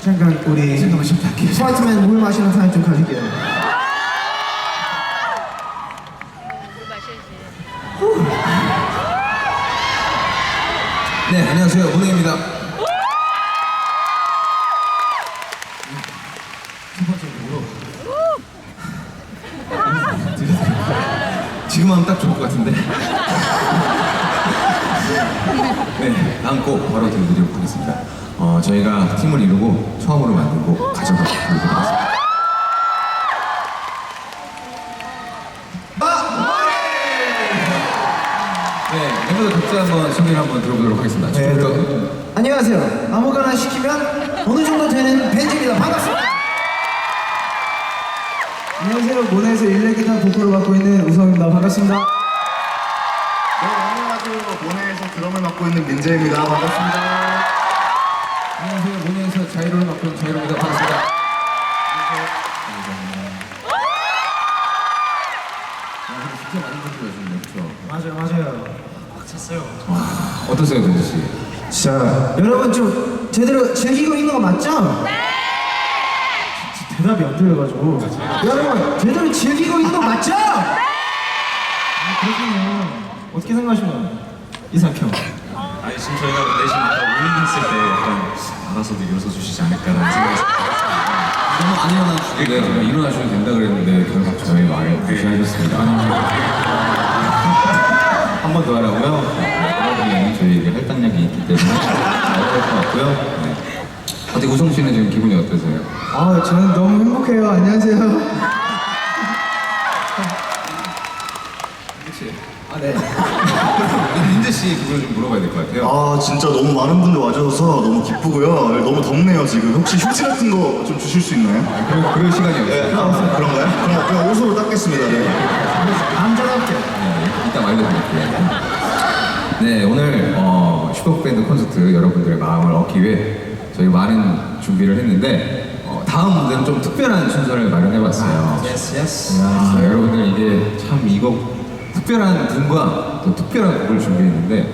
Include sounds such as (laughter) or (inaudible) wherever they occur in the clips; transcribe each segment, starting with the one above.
잠깐 우리 잠깐만 좀 할게요. 스마트맨 물 마시는 타임 좀 가질게요. 네, 안녕하세요. 문행입니다. 첫 번째로 (laughs) 지금 하면 딱 좋을 것 같은데. (laughs) 네, 곡 바로 들려드리도록 하겠습니다. 어, 저희가 팀을 이루고 처음으로 만든 곡 가져가 드리도록 하겠습니다. 네, 멤버들 각자 한번 소개를 한번 들어보도록 하겠습니다. 네, 저부터 안녕하세요. 아무거나 시키면 어느 정도 되는 벤지입니다. 반갑습니다. 안녕하세요. 모나에서 일렉기타 보컬을 맡고 있는 우성입니다. 반갑습니다. 네, 안녕하세요. 모네에서 드럼을 맡고 있는 민재입니다. 반갑습니다. 안녕하세요. 모니에서 맡고 있는 자이로입니다. 반갑습니다. 아, 진짜 많은 분들이 오셨네요. 그렇죠? 맞아요, 맞아요. 어떠세요, 벤지 씨? 자, 여러분 좀 제대로 즐기고 있는 거 맞죠? 네. 대답이 안 들려가지고. 여러분 제대로 즐기고 있는 거 맞죠? 네. 아, 그렇군요. 어떻게 생각하시나요? 이상형. 지금 저희가 내신 아까 울림 했을 때 약간 알아서도 일어서 주시지 않을까라는 생각이 너무 안 일어나 주길래 제가 일어나셔도 된다 그랬는데 결국 저희 말에 무시하셨습니다. (laughs) 한 번 더 하라고요? 여러분이 저희에게 할당량이 있기 때문에 어려울 것 같고요. 네. 어떻게 우성 씨는 지금 기분이 어떠세요? 아, 저는 너무 행복해요. 안녕하세요. 그치? 아, 네. 민재 씨 기분을 좀 물어봐야 될 것 같아요. 아, 진짜 너무 많은 분들 와주셔서 너무 기쁘고요. 너무 덥네요, 지금. 혹시 휴지 같은 거 좀 주실 수 있나요? 그럴, 그럴 시간이 없어요. 아, 그런가요? 그럼 그냥 옷으로 닦겠습니다. 네. 남자답게. 네, 이따 말려드릴게요. 네, 오늘 어, 슈퍼밴드 콘서트 여러분들의 마음을 얻기 위해 저희 많은 준비를 했는데 어, 다음 무대는 좀 특별한 순서를 마련해봤어요. 예스, 예스. 아, 여러분들 이게 참 이거 특별한 분과 또 특별한 곡을 준비했는데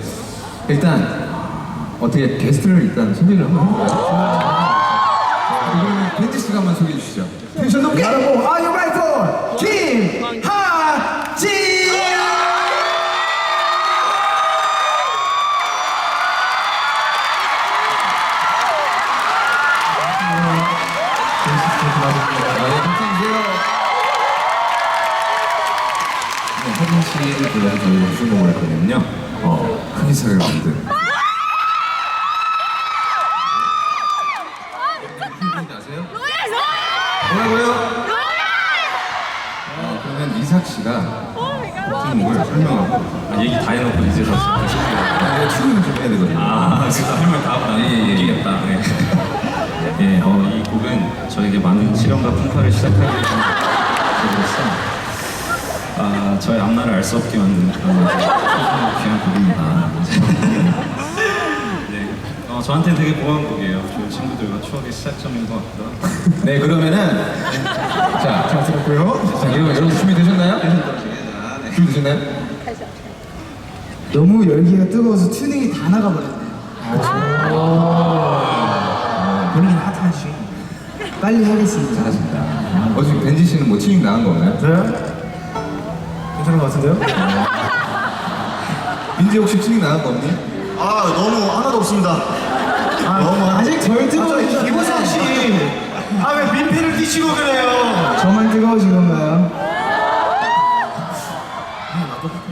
일단 어떻게 게스트를 일단 소개를 한번 해볼까요? 그러면 벤지 씨가 한번 소개해 주시죠. 텐션 높게. 여러분, ready for 김하진? 아, 네, 네, 하진 씨를 불러서 저희가 무슨 곡을 할 거냐면요. 어, 흑이사를 만든. 흑이 아세요? 뭐라고요? 어, 그러면 이삭 씨가 곡을 설명하고 아, 얘기 다 해놓고 이제 서 아, 출연을 좀 해야 되거든요. 아 할말 다 하고 예, 예, 예. 웃기겠다 네. 예, 어, 이 곡은 저에게 많은 시련과 풍파를 시작하게 된 아, 저의 앞날을 알 수 없게 만든 그런 귀한 곡입니다 네, 어, 저한테는 되게 고마운 곡이에요 저희 친구들과 추억의 시작점인 것 하고 네, 그러면은 자, 잘 들었고요. 자, 여러분, 여러분 준비되셨나요? 준비되셨나요? 너무 열기가 뜨거워서 튜닝이 다 나가버렸네요. 본인 핫하지. 빨리 하겠습니다. 잘하십니다. 어, 지금 벤지 씨는 뭐 튜닝 나간 거 없나요? 네? 괜찮은 것 같은데요? (laughs) 민지 혹시 튜닝 나간 거 없니? 아, 너무 하나도 없습니다. 아, 너무 아직 덜 뜨거워요. 김호성 씨. 아, 왜 민폐를 끼치고 그래요? 저만 뜨거워진 건가요?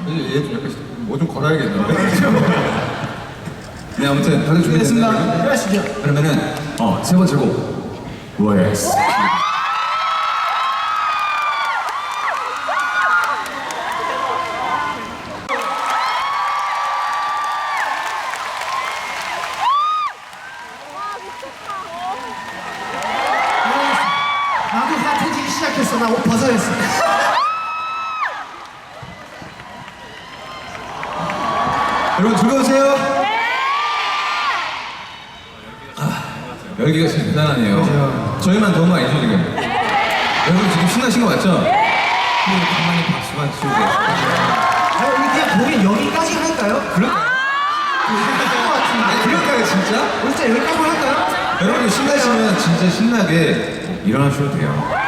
얘좀 약간 뭐 좀 걸어야겠는데. 네, 아무튼 다들? 그러시죠. 그러면은 어, 세 번째 곡. 월스. 여러분 즐거우세요? 아, 열기가 진짜 대단하네요. 저희만 거 아니죠 지금? 여러분 지금 신나신 거 맞죠? 근데 가만히 박수만 치고 계세요. 아, 우리 그냥 거기 여기까지 할까요? 그럴까요? 아니, 그럴까요 진짜? 우리 진짜 여기까지 할까요? 여러분 신나시면 진짜 신나게 일어나셔도 돼요.